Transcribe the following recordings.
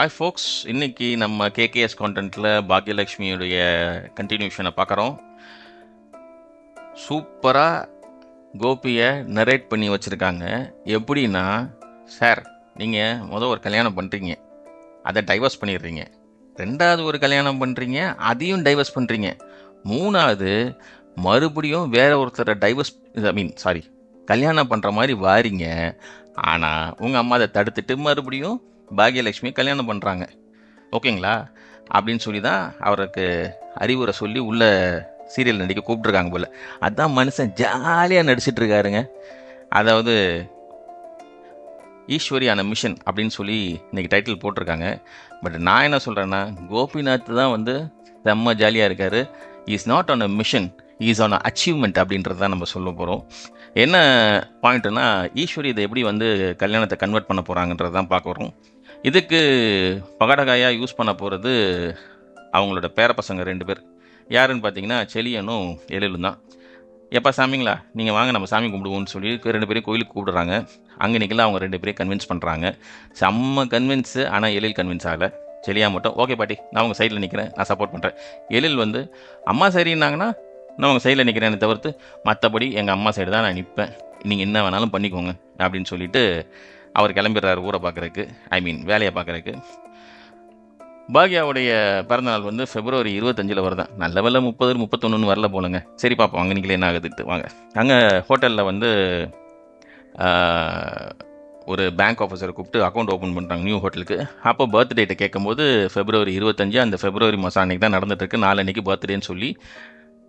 Hi ஃபோக்ஸ் இன்றைக்கி நம்ம KKS கான்டென்ட்டில் பாக்யலக்ஷ்மியுடைய கண்டினியூஷனை பார்க்குறோம் சூப்பராக கோபியை நரேட் பண்ணி வச்சுருக்காங்க. எப்படின்னா சார் நீங்கள் மொதல் ஒரு கல்யாணம் பண்ணுறீங்க அதை டைவர்ஸ் பண்ணிடுறீங்க. ரெண்டாவது ஒரு கல்யாணம் பண்ணுறீங்க அதையும் டைவர்ஸ் பண்ணுறீங்க மூணாவது மறுபடியும் வேற ஒருத்தரை டைவர்ஸ் ஐ மீன் சாரி கல்யாணம் பண்ணுற மாதிரி வாரீங்க. ஆனால் உங்கள் அம்மா அதை தடுத்துட்டு மறுபடியும் பாகியலட்சுமி கல்யாணம் பண்ணுறாங்க ஓகேங்களா? அப்படின்னு சொல்லி தான் அவருக்கு அறிவுரை சொல்லி உள்ள சீரியல் நடிக்க கூப்பிட்ருக்காங்க போல். அதுதான் மனுஷன் ஜாலியாக நடிச்சிட்டு இருக்காருங்க அதாவது ஈஸ்வரியான மிஷன் அப்படின்னு சொல்லி இன்றைக்கி டைட்டில் போட்டிருக்காங்க. பட் நான் என்ன சொல்கிறேன்னா கோபிநாத் தான் வந்து செம்ம ஜாலியாக இருக்கார். Is not on a mission is on a achievement அப்படின்றது தான் நம்ம சொல்ல போகிறோம் என்ன பாயிண்ட்னா ஈஸ்வரி இதை எப்படி வந்து கல்யாணத்தை கன்வெர்ட் பண்ண போகிறாங்கன்றது தான் பார்க்க வரோம் இதுக்கு பகடகாயாக யூஸ் பண்ண போகிறது அவங்களோட பேர பசங்க ரெண்டு பேர். யாருன்னு பார்த்தீங்கன்னா செலியனும் எழிலும் தான். எப்பா சாமிங்களா? நீங்கள் வாங்க நம்ம சாமி கும்பிடுவோம்னு சொல்லி ரெண்டு பேரும் கோயிலுக்கு கூப்பிடுறாங்க. அங்கே நிற்கல அவங்க ரெண்டு பேரையும் கன்வின்ஸ் பண்ணுறாங்க செம்ம கன்வின்ஸு ஆனால் எழில் கன்வின்ஸ் ஆகலை. செலியா மட்டும் ஓகே பாட்டி நான் உங்கள் சைடில் நிற்கிறேன் நான் சப்போர்ட் பண்ணுறேன் எழில் வந்து அம்மா சரின்னாங்கன்னா நான் உங்கள் சைடில் நிற்கிறேன்னு தவிர்த்து மற்றபடி எங்கள் அம்மா சைடு தான் நான் நிற்பேன் நீங்கள் என்ன வேணாலும் பண்ணிக்கோங்க. அப்படின்னு சொல்லிட்டு அவர் கிளம்பிடுறாரு ஊரை பார்க்குறக்கு ஐ மீன் வேலையை பார்க்குறக்கு பாக்யாவுடைய பிறந்தநாள் வந்து பிப்ரவரி இருபத்தஞ்சில் வருதான் நல்ல வேலை முப்பது முப்பத்தொன்னு வரல போலங்க. சரி பார்ப்போம் அங்கே நீங்களே என்ன ஆகுதுட்டு வாங்க. அங்கே ஹோட்டலில் வந்து ஒரு பேங்க் ஆஃபீஸரை கூப்பிட்டு அக்கௌண்ட் ஓப்பன் பண்ணுறாங்க நியூ ஹோட்டலுக்கு அப்போ பர்த்டேட்டை கேட்கும்போது ஃபெப்ரவரி இருபத்தஞ்சு அந்த ஃபெப்ரவரி மாதம் அன்றைக்கி தான் நடந்துட்டுருக்கு நாலன்னைக்கு பர்த்டேன்னு சொல்லி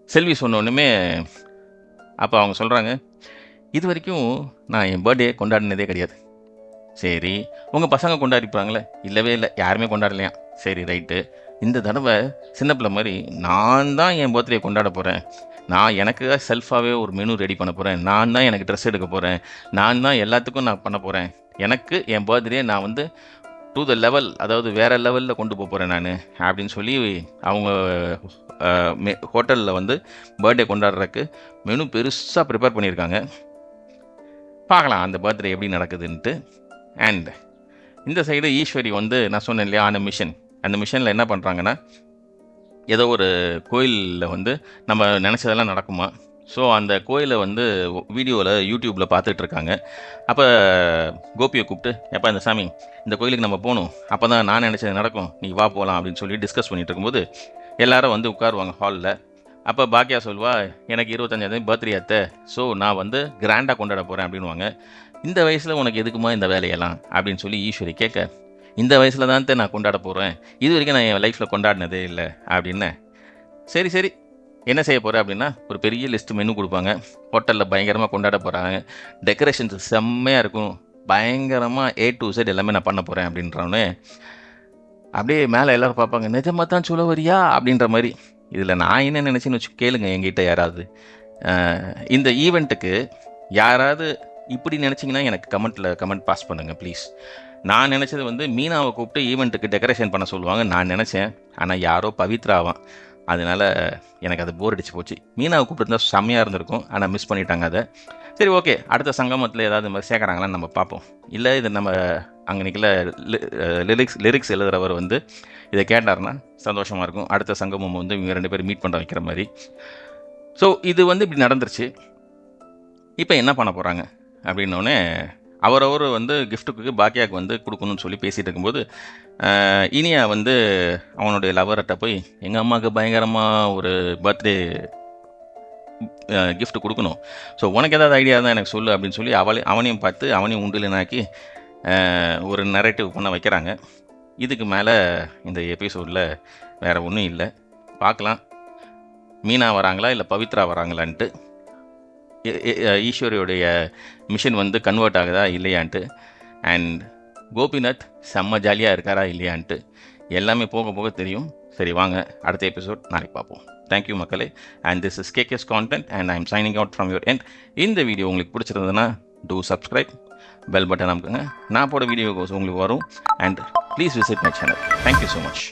செல்வி சொன்ன அப்போ அவங்க சொல்கிறாங்க இது வரைக்கும் நான் என் பர்த்டே கொண்டாடினதே கிடையாது. சரி உங்கள் பசங்க கொண்டாடிப்பாங்களே? இல்லவே இல்லை யாருமே கொண்டாடலையா? சரி ரைட்டு. இந்த தடவை சின்ன பிள்ளை மாதிரி நான் தான் என் பர்த்டே கொண்டாட போகிறேன் நான் எனக்கு செல்ஃபாகவே ஒரு மெனு ரெடி பண்ண போகிறேன் நான் தான் எனக்கு ட்ரெஸ் எடுக்க போகிறேன் நான் தான் எல்லாத்துக்கும் நான் பண்ண போகிறேன் எனக்கு என் பர்த்டே நான் வந்து டு த லெவல் அதாவது வேறு லெவலில் கொண்டு போக போகிறேன் நான் அப்படின்னு சொல்லி அவங்க மெ ஹோட்டலில் வந்து பர்த்டே கொண்டாடுறதுக்கு மெனு பெருசாக ப்ரிப்பேர் பண்ணியிருக்காங்க. பார்க்கலாம் அந்த பர்த்டே எப்படி நடக்குதுன்ட்டு. அண்ட் இந்த சைடு ஈஸ்வரி வந்து நான் சொன்னேன் இல்லையா அந்த மிஷன் அந்த மிஷனில் என்ன பண்ணுறாங்கன்னா ஏதோ ஒரு கோயிலில் வந்து நம்ம நினச்சதெல்லாம் நடக்குமா? ஸோ அந்த கோயிலை வந்து வீடியோவில் யூடியூப்பில் பார்த்துட்டு இருக்காங்க. அப்போ கோபியை கூப்பிட்டு எப்போ இந்த சாமி இந்த கோயிலுக்கு நம்ம போகணும். அப்போ தான் நான் நினச்சது நடக்கும். நீ வா போகலாம் அப்படின்னு சொல்லி டிஸ்கஸ் பண்ணிகிட்டு இருக்கும்போது எல்லாரும் வந்து உட்காருவாங்க ஹாலில் அப்போ பாக்கியா சொல்வா எனக்கு இருபத்தஞ்சாந்தேதி பர்த்டே அத்தை. ஸோ நான் வந்து கிராண்டாக கொண்டாட போகிறேன் அப்படின்வாங்க இந்த வயசில் உனக்கு எதுக்குமா இந்த வேலையெல்லாம்? அப்படின்னு சொல்லி ஈஸ்வரி கேட்க இந்த வயசில் தான் நான் கொண்டாட போகிறேன் இது வரைக்கும் நான் என் லைஃப்பில் கொண்டாடினதே இல்லை அப்படின்னு. சரி சரி. என்ன செய்ய போகிற அப்படின்னா ஒரு பெரிய லிஸ்ட் மெனு கொடுப்பாங்க. ஹோட்டலில் பயங்கரமாக கொண்டாட போகிறாங்க டெக்கரேஷன்ஸ் செம்மையாக இருக்கும். பயங்கரமாக ஏ டு சைட் எல்லாமே நான் பண்ண போகிறேன் அப்படின்றவனே அப்படியே மேலே எல்லோரும் பார்ப்பாங்க நிஜமாக தான் சொல்ல வரியா? அப்படின்ற மாதிரி. இதில் நான் என்ன நினச்சின்னு வச்சு கேளுங்க என்கிட்ட யாராவது. இந்த ஈவெண்ட்டுக்கு யாராவது இப்படி நினச்சிங்கன்னா எனக்கு கமெண்ட்டில் கமெண்ட் பாஸ் பண்ணுங்கள் ப்ளீஸ் நான் நினச்சது வந்து மீனாவை கூப்பிட்டு ஈவெண்ட்டுக்கு டெக்கரேஷன் பண்ண சொல்லுவாங்க நான் நினச்சேன். ஆனால் யாரோ பவித்ராவான் அதனால் எனக்கு அது போர் அடிச்சு போச்சு. மீனாவை கூப்பிட்டு செம்மையாக இருந்திருக்கும். ஆனால் மிஸ் பண்ணிட்டாங்க அதை. சரி ஓகே அடுத்த சங்கமத்தில் ஏதாவது இந்த மாதிரி சேர்க்குறாங்களான்னு நம்ம பார்ப்போம். இல்லை இது நம்ம அங்கே நிற்கல லிரிக்ஸ் லிரிக்ஸ் எழுதுகிறவர் வந்து இதை கேட்டாருன்னா சந்தோஷமாக இருக்கும். அடுத்த சங்கமம் வந்து இவங்க ரெண்டு பேரும் மீட் பண்ண வைக்கிற மாதிரி. ஸோ இது வந்து இப்படி நடந்துருச்சு. இப்போ என்ன பண்ண போகிறாங்க அப்படின்னோடனே அவரவர் வந்து கிஃப்ட்டுக்கு பாக்கியாவுக்கு வந்து கொடுக்கணும்னு சொல்லி பேசிகிட்டு இருக்கும்போது இனியா வந்து அவனுடைய லவர்கிட்ட போய் எங்கள் அம்மாவுக்கு பயங்கரமாக ஒரு பர்த்டே கிஃப்ட் கொடுக்கணும். ஸோ உனக்கு ஏதாவது ஐடியா தான் எனக்கு சொல்லு அப்படின்னு சொல்லி அவளை அவனையும் பார்த்து அவனையும் உண்டுலனாக்கி ஒரு நரேட்டிவ் பண்ண வைக்கிறாங்க. இதுக்கு மேலே இந்த எபிசோடில் வேறு ஒன்றும் இல்லை. பார்க்கலாம். மீனா வராங்களா இல்லை பவித்ரா வராங்களான்ட்டு. ஈஸ்வரியோடைய மிஷன் வந்து கன்வெர்ட் ஆகுதா இல்லையான்ட்டு. அண்ட் கோபிநாத் செம்ம ஜாலியாக இருக்காரா இல்லையான்ட்டு எல்லாமே போக போக தெரியும். சரி வாங்க. அடுத்த எபிசோட் நாளைக்கு பார்ப்போம். தேங்க்யூ மக்களே. And this is KKS content and I am signing out from your end இந்த வீடியோ உங்களுக்கு பிடிச்சிருந்ததுன்னா டூ சப்ஸ்கிரைப் பெல் பட்டன் அமுக்குங்க. நான் போட வீடியோ உங்களுக்கு வரும். And please visit my channel thank you so much